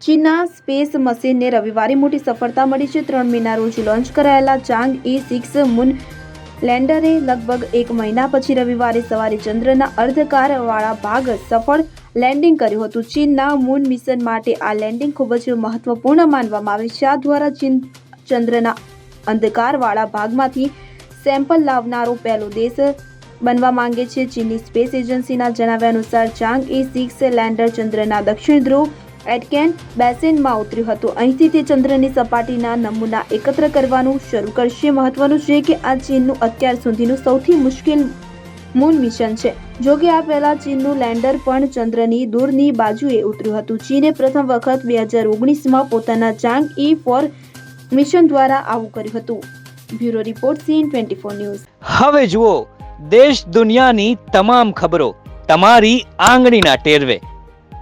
ચીનના સ્પેસ મશીનને રવિવારે મોટી સફળતા મળી છે. ત્રણ મહિના રોજ લોન્ચ કરાયેલા ચાંગ ઈ સિક્સ મૂન લેન્ડરે લગભગ એક મહિના પછી રવિવારે સવારે ચંદ્રના અર્ધકારવાળા ભાગ સફળ લેન્ડિંગ કર્યું હતું. ચીનના મૂન મિશન માટે આ લેન્ડિંગ ખૂબ જ મહત્વપૂર્ણ માનવામાં આવે છે. આ દ્વારા ચીન ચંદ્રના અંધકારવાળા ભાગમાંથી સેમ્પલ લાવનારો પહેલો દેશ બનવા માંગે છે. ચીનની સ્પેસ એજન્સીના જણાવ્યા અનુસાર ચાંગ એ સિક્સ લેન્ડર ચંદ્રના દક્ષિણ ધ્રુવ એટકેન બેસિનમાં ઉતર્યું હતું. અહીંથી તે ચંદ્રની સપાટીના નમૂના એકત્ર કરવાનું શરૂ કરશે. મહત્વનું છે કે આ ચીનનું અત્યાર સુધીનું સૌથી મુશ્કેલ મૂન મિશન છે. જો કે આ પહેલા ચીનનું લેન્ડર પણ ચંદ્રની દૂરની બાજુએ ઉતર્યું હતું. ચીને પ્રથમ વખત બે હજાર ઓગણીસમાં પોતાના ચાંગ ઈ ફોર મિશન દ્વારા આવું કર્યું હતું. Bureau report CN twenty four news. હવે જુઓ, દેશ દુનિયાની તમામ ખબરો તમારી આંગળીના ટેરવે.